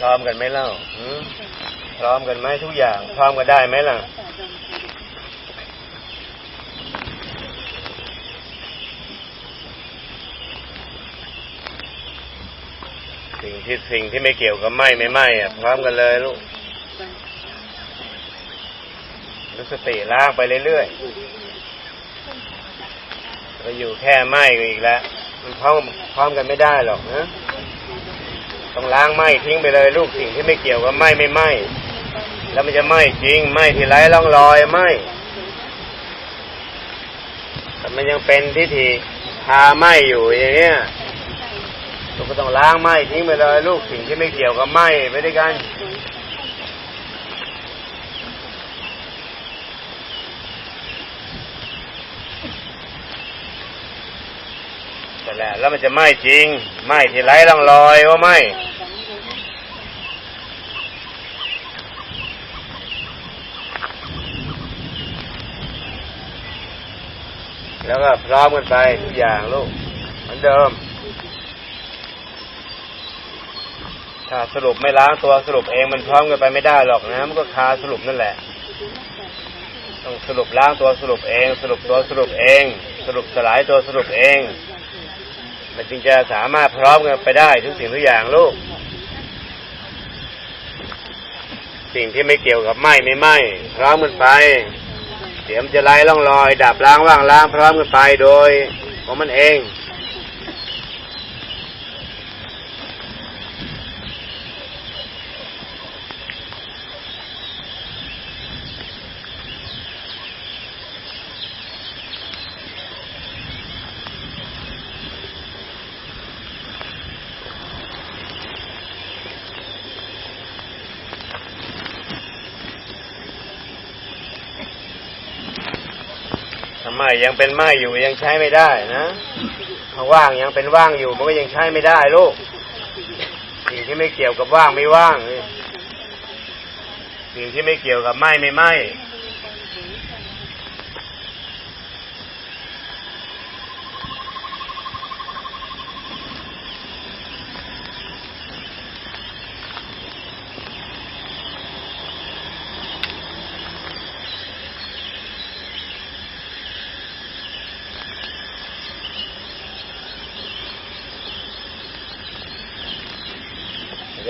พร้อมกันไหมเล่าพร้อมกันไหมทุกอย่าง พร้อมกันได้ไหมล่ะสิ่งที่สิ่งที่ไม่เกี่ยวกับไหมไม่ไหมอะพร้อมกันเลยลูกรู้สติลางไปเรื่อยๆไปอยู่แค่ไหมก็อีกแล้ว มันพร้อมพร้อมกันไม่ได้หรอกนะ ต้องล้างไหมทิ้งไปเลยลูกสิ่งที่ไม่เกี่ยวกับไหมไม่ไหมแล้วมันจะไหมจริงไหมที่ไร้ร่องรอยไหมแต่มันยังเป็นทิฏฐิพาไหมอยู่อย่างเงี้ยเราก็ต้องล้างไหมทิ้งไปเลยลูกสิ่งที่ไม่เกี่ยวกับไหมไปด้วยกันแต่แหละแล้วมันจะไหม้จริงไหม้ที่ไร้ร่องรอยว่าไหม้ แล้วก็พร้อมกันไปทุกอย่างลูกเหมือนเดิม ถ้าสรุปไม่ล้างตัวสรุปเองมันพร้อมกันไปไม่ได้หรอกนะ มันก็คาสรุปนั่นแหละ ต้องสรุปล้างตัวสรุปเอง สรุปตัวสรุปเอง สรุปสลายตัวสรุปเอง มันจึงจะสามารถพร้อมกันไปได้ทุกสิ่งทุกอย่างลูกสิ่งที่ไม่เกี่ยวกับไหมไม่ไหมพร้อมกันไป เดียมจะไล่ล่องลอย ดับล้างว่างล้างพร้อมกันไปโดยของมันเองำไมยังเป็นไม้อยู่ยังใช้ไม่ได้นะถ้าว่างยังเป็นว่างอยู่มันก็ยังใช้ไม่ได้ลูกสิ่งที่ไม่เกี่ยวกับว่างไม่ว่างสิ่งที่ไม่เกี่ยวกับไม่ไม่ไหม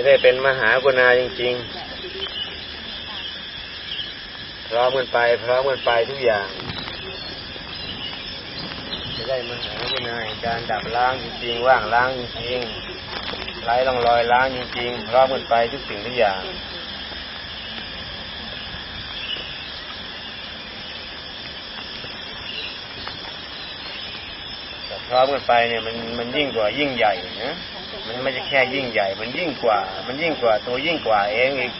จะได้เป็นมหากุณาจริง ๆ พร้อมกันไป พร้อมกันไปทุกอย่าง จะได้มหากุณาแห่งการดับล้างจริงๆว่างล้างจริงๆไร้ร่องรอยล้างจริงๆ พร้อมกันไปทุกสิ่งทุกอย่างพร้อมกันไปเนี่ยมันมันยิ่งกว่ายิ่งใหญ่นะ มันไม่ใช่แค่ยิ่งใหญ่ มันยิ่งกว่า มันยิ่งกว่า ตัวยิ่งกว่าเองอีก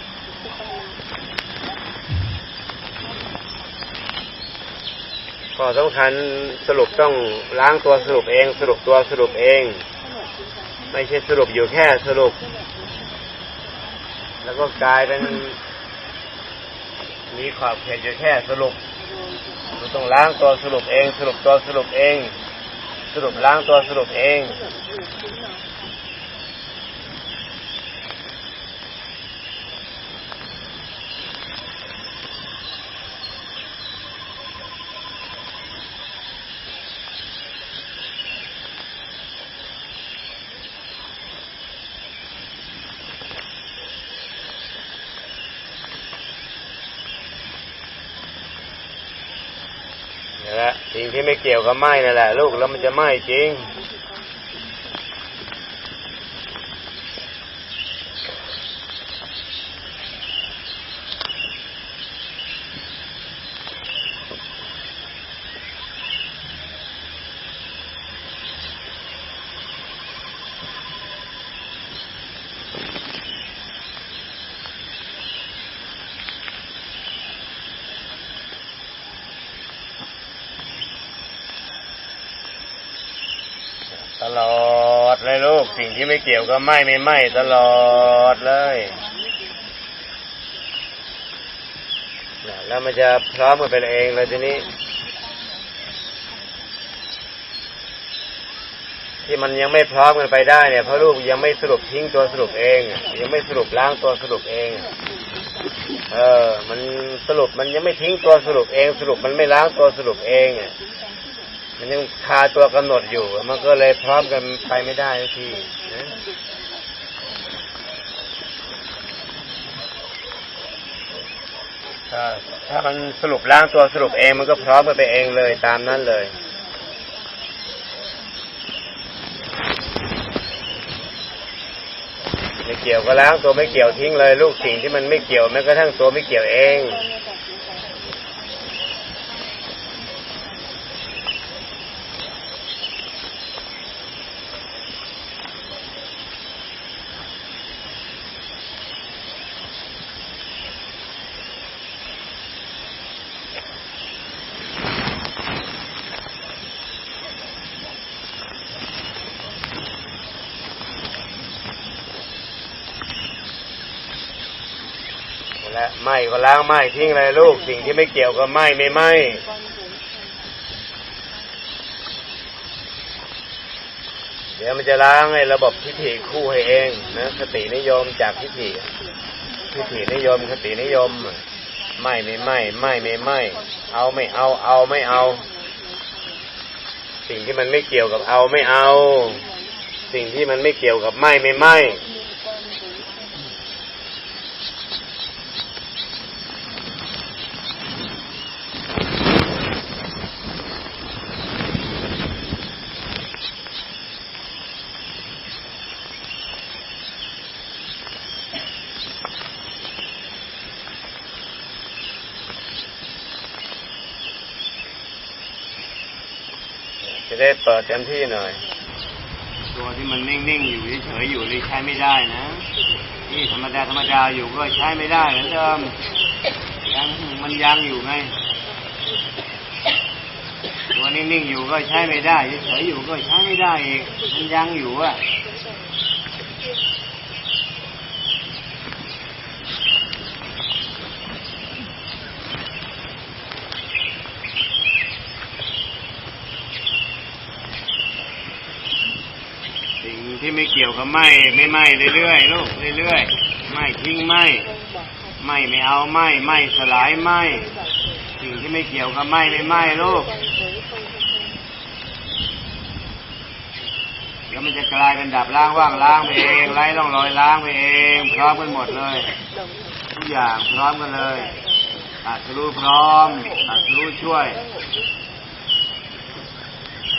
ก็สำคัญสรุปต้องล้างตัวสรุปเอง สรุปตัวสรุปเอง ไม่ใช่สรุปอยู่แค่สรุป แล้วก็กลายเป็นมีขอบเขตอยู่แค่สรุปเราต้องล้างตัวสรุปเอง สรุปตัวสรุปเอง สรุปล้างตัวสรุปเอง สิ่งที่ไม่เกี่ยวกับไหม้นั่นแหละ ลูกแล้วมันจะไหม้จริง ตลอดเลยลูกสิ่งที่ไม่เกี่ยวกับไหม้ไม่ไหม้ตลอดเลยนะแล้วมันจะพร้อมกันเป็นเองเลยทีนี้ ที่มันยังไม่พร้อมกันไปได้เนี่ยเพราะลูกยังไม่สรุปทิ้งตัวสรุปเอง ยังไม่สรุปล้างตัวสรุปเอง เออ มันสรุปมันยังไม่ทิ้งตัวสรุปเอง สรุปมันไม่ล้างตัวสรุปเองอะ มันยังคาตัวกำหนดอยู่ มันก็เลยพร้อมกันไปไม่ได้ทีนะถ้าถ้ามันสรุปล้างตัวสรุปเองมันก็พร้อมกันไปเองเลยตามนั้นเลยไม่เกี่ยวก็ล้างตัวไม่เกี่ยวทิ้งเลย ลูกสิ่งที่มันไม่เกี่ยวแม้กระทั่งตัวไม่เกี่ยวเอง ละไหม้ก็ล้างไหม้ทิ้งเลยลูก สิ่งที่ไม่เกี่ยวก็ไหม้ไม่ไหม้เดี๋ยวมันจะล้างให้ระบบทิฏฐิคู่ให้เองนะสตินิยมจากทิฏฐิทิฏฐินิยมสตินิยมไม้ไม่ไม้ไม้ไม่ไม้เอาไม่เอา เอาไม่เอา สิ่งที่มันไม่เกี่ยวกับเอาไม่เอา สิ่งที่มันไม่เกี่ยวกับไม้ไม่ไม้ จะได้เปิดเต็มที่หน่อย ตัวที่มันนิ่งๆอยู่เฉยๆอยู่นี่ใช้ไม่ได้นะนี่ธรรมดาธรรมดาอยู่ก็ใช้ไม่ได้เหมือนเดิมยังมันยังอยู่ไงตัวนิ่งๆอยู่ก็ใช้ไม่ได้เฉยๆอยู่ก็ใช้ไม่ได้อีกมันยังอยู่อะ สิ่ง ที่ไม่เกี่ยวกับไหมไม่ไหมเรื่อยๆลูกเรื่อยๆไหมทิ้งไหมไหมไม่เอาไหมไหมสลายไหมสิ่งที่ไม่เกี่ยวกับไหมไม่ไหมลูกเดี๋ยวมันจะกลายเป็นดับล้างว่างล้างไปเองไร้ร่องรอยล้างไปเองพร้อมกันหมดเลยทุกอย่างพร้อมกันเลยตัดสรู้พร้อมตัดสรู้ช่วย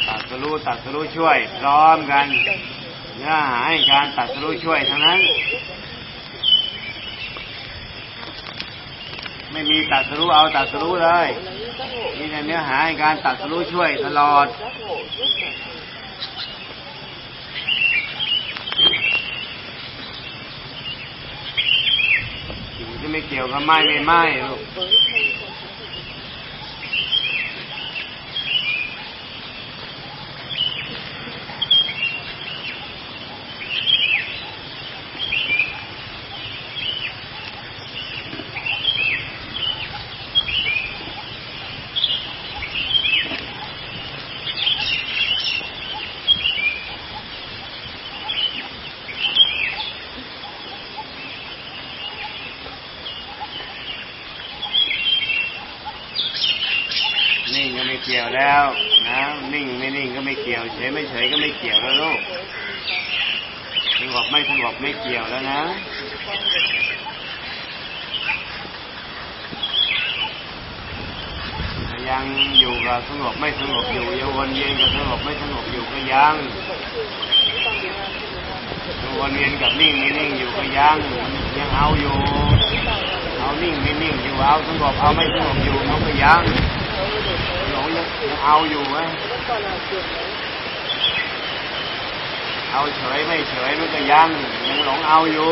ตัดสรู้ตัดสรู้ช่วย พร้อมกัน เนื้อหาให้การตัดสรู้ช่วยทั้งนั้น ไม่มีตัดสรู้เอาตัดสรู้เลยมีแต่เนื้อหาให้การตัดสรู้ช่วยตลอดสิ่งที่ไม่เกี่ยวกับไม้ไม่ไม้ลูก ก็ไม่เกี่ยวแล้วนะนิ่งไม่นิ่งก็ไม่เกี่ยวเฉยไม่เฉยก็ไม่เกี่ยวแล้วลูกสงบไม่สงบไม่เกี่ยวแล้วนะยังอยู่กับสงบไม่สงบอยู่ยังวนเวียนกับสงบไม่สงบอยู่ก็ยังยวนเวียนกับนิ่งไม่นิ่งอยู่ก็ยังยังเอาอยู่ เอานิ่งไม่นิ่งอยู่เอาสงบเอาไม่สงบอยู่มันก็ยัง หลงยังยังเอาอยู่ไหมเอาเฉยไม่เฉยมันก็ยังยังหลงเอาอยู่